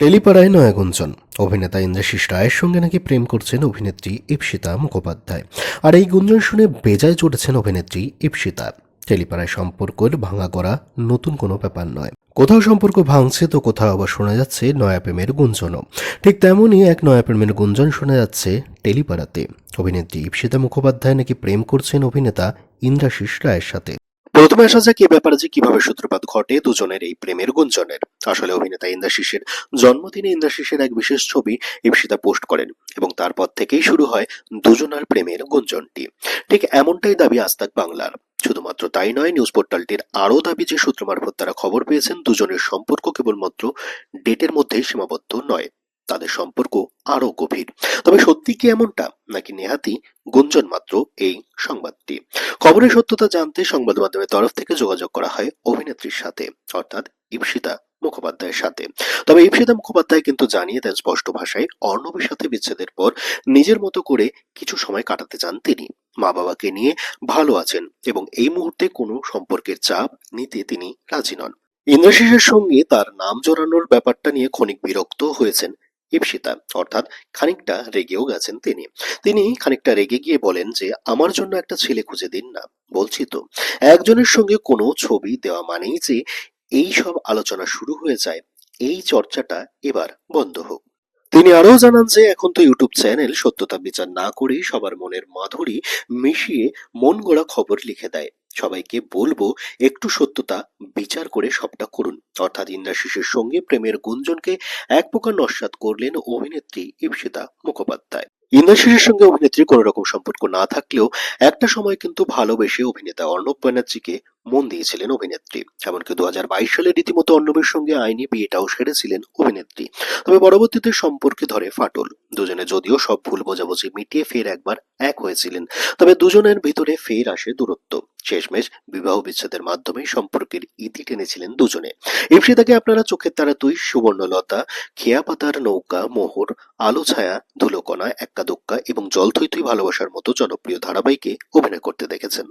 টেলিপাড়ায় নয়া গুঞ্জন অভিনেতা ইন্দ্রাশিস রায়ের সঙ্গে নাকি প্রেম করছেন অভিনেত্রী ইপসিতা মুখোপাধ্যায়। আর এই গুঞ্জন শুনে বেজায় চড়েছেন অভিনেত্রী ইপসিতা। টেলিপাড়ায় সম্পর্কের ভাঙা করা নতুন কোনো ব্যাপার নয়। কোথাও সম্পর্ক ভাঙছে তো কোথাও আবার শোনা যাচ্ছে নয়া প্রেমের গুঞ্জনও। ঠিক তেমনই এক নয়া প্রেমের গুঞ্জন শোনা যাচ্ছে টেলিপাড়াতে। অভিনেত্রী ইপসিতা মুখোপাধ্যায় নাকি প্রেম করছেন অভিনেতা ইন্দ্রাশিস রায়ের সাথে। প্রথমে আসা যাক এ ব্যাপারে যে কীভাবে সূত্রপাত ঘটে দুজনের এই প্রেমের গুঞ্জনের। আসলে অভিনেতা ইন্দ্রাশিসের জন্মদিনে ইন্দ্রাশিসের এক বিশেষ ছবি ইপসিতা পোস্ট করেন এবং তারপর থেকেই শুরু হয় দুজনার প্রেমের গুঞ্জনটি। ঠিক এমনটাই দাবি আস্তাক বাংলার। শুধুমাত্র তাই নয়, নিউজ পোর্টালটির আরও দাবি যে সূত্র মারফত তারা খবর পেয়েছেন, দুজনের সম্পর্ক কেবলমাত্র ডেটের মধ্যেই সীমাবদ্ধ নয়। তাদের সম্পর্ক আরও গভীর। তবে সত্যি কি এমনটা, নাকি নেহাতি গুঞ্জন মাত্র এই সংবাদটি? খবরের সত্যতা জানতে সংবাদ মাধ্যমের তরফ থেকে যোগাযোগ করা হয় অভিনেত্রীর সাথে, অর্থাৎ ইপসিতা মুখোপাধ্যায়ের সাথে। তবে ইপসিতা মুখোপাধ্যায় কিন্তু জানিয়ে দেন স্পষ্ট ভাষায়, অর্ণবের সাথে বিচ্ছেদের পর নিজের মতো করে কিছু সময় কাটাতে চান তিনি। মা বাবাকে নিয়ে ভালো আছেন এবং এই মুহূর্তে কোনো সম্পর্কের চাপ নিতে তিনি রাজি নন। ইন্দ্রাশিসের সঙ্গে তার নাম জড়ানোর ব্যাপারটা নিয়ে ক্ষণিক বিরক্ত হয়েছেন ইপসিতা অর্থাৎ খানিকটা রেগেও গেছেন তিনি। তিনি খানিকটা রেগে গিয়ে বলেন যে, আমার জন্য একটা ছেলে খুঁজে দিন না। বলছি তো, একজনের সঙ্গে কোনো ছবি দেওয়া মানেই যে এই সব আলোচনা শুরু হয়ে যায়। এই চর্চাটা এবার বন্ধ হোক। তিনি আরও জানান যে, এখন তো ইউটিউব চ্যানেল সত্যতা বিচার না করেই সবার মনের মাধুরী মিশিয়ে মন গড়া খবর লিখে দেয়। সবাইকে বলব, একটু সত্যতা বিচার করে সবটা করুন। অর্থাৎ ইন্দ্রাশিসের সঙ্গে প্রেমের গুঞ্জনকে এক প্রকার নস্বাত করলেন অভিনেত্রী ইপসিতা মুখোপাধ্যায়। ইন্দ্রাশিসের সঙ্গে অভিনেত্রীর কোনো রকম সম্পর্ক না থাকলেও একটা সময় কিন্তু ভালোবেসে অভিনেতা অর্ণব ব্যানার্জিকে মন দিয়েছিলেন অভিনেত্রী। এমনকি দু সালে রীতিমতো অর্ণবের সঙ্গে আইনি বিয়েটাও সেরেছিলেন অভিনেত্রী। তবে পরবর্তীতে সম্পর্কে ধরে ফাটল। দুজনে যদিও সব ভুল বোঝাবুঝি মিটিয়ে ফের একবার এক হয়েছিলেন। তবে দুজনের ভিতরে ফের আসে দূরত্ব। শেষমেশ বিবাহ বিচ্ছেদের মাধ্যমে সম্পর্কের ইতি টেনেছিলেন দুজনে। ইপসিতাকে আপনারা চোখের তারা তুই সুবর্ণলতা খেয়া পাতার নৌকা, মোহর, আলো ছায়া, ধুলোকণা এক্কা দোক্কা এবং জল থই থই ভালোবাসার মতো জনপ্রিয় ধারাবাহিকে অভিনয় করতে দেখেছেন।